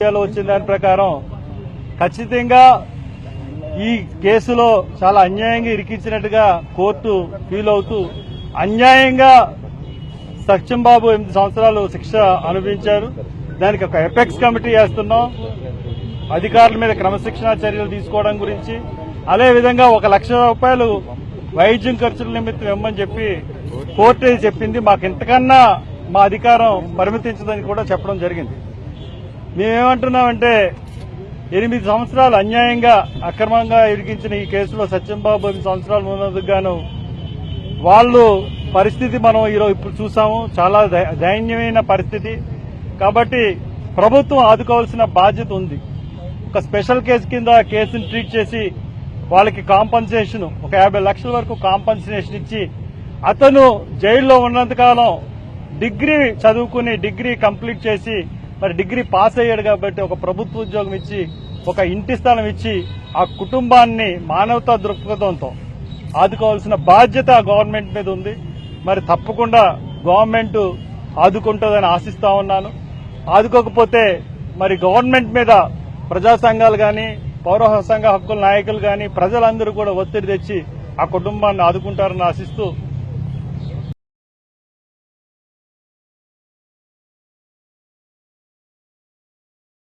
మీడియాలో వచ్చిన దాని ప్రకారం ఖచ్చితంగా ఈ కేసులో చాలా అన్యాయంగా ఇరికించినట్టుగా కోర్టు ఫీల్ అవుతూ అన్యాయంగా సత్యం బాబు ఎనిమిది సంవత్సరాలు శిక్ష అనుభవించారు. దానికి ఒక ఎపెక్స్ కమిటీ వేస్తున్నాం. అధికారుల మీద క్రమశిక్షణ చర్యలు తీసుకోవడం గురించి. అదే విధంగా ఒక లక్ష రూపాయలు వైద్యం ఖర్చుల నిమిత్తం ఇవ్వమని చెప్పి కోర్టు చెప్పింది. మాకు ఇంతకన్నా మా అధికారం పరిమితించదని కూడా చెప్పడం జరిగింది. మేమేమంటున్నామంటే ఎనిమిది సంవత్సరాలు అన్యాయంగా అక్రమంగా ఇరికించిన ఈ కేసులో సత్యంబాబు ఎనిమిది సంవత్సరాలు ఉన్నందుకు గాను వాళ్ళు పరిస్థితి మనం ఈరోజు ఇప్పుడు చూసాము. చాలా దైన్యమైన దయనీయమైన పరిస్థితి. కాబట్టి ప్రభుత్వం ఆదుకోవాల్సిన బాధ్యత ఉంది. ఒక స్పెషల్ కేసు కింద కేసుని ట్రీట్ చేసి వాళ్ళకి కాంపన్సేషన్ ఒక యాభై లక్షల వరకు కాంపన్సేషన్ ఇచ్చి అతను జైల్లో ఉన్నంతకాలం డిగ్రీ చదువుకుని డిగ్రీ కంప్లీట్ చేసి మరి డిగ్రీ పాస్ అయ్యాడు కాబట్టి ఒక ప్రభుత్వ ఉద్యోగం ఇచ్చి ఒక ఇంటి స్థలం ఇచ్చి ఆ కుటుంబాన్ని మానవతా దృక్పథంతో ఆదుకోవాల్సిన బాధ్యత గవర్నమెంట్ మీద ఉంది. మరి తప్పకుండా గవర్నమెంట్ ఆదుకుంటుందని ఆశిస్తా ఉన్నాను. ఆదుకోకపోతే మరి గవర్నమెంట్ మీద ప్రజా సంఘాలు కానీ పౌర సంఘ హక్కుల నాయకులు కానీ ప్రజలందరూ కూడా ఒత్తిడి తెచ్చి ఆ కుటుంబాన్ని ఆదుకుంటారని ఆశిస్తూ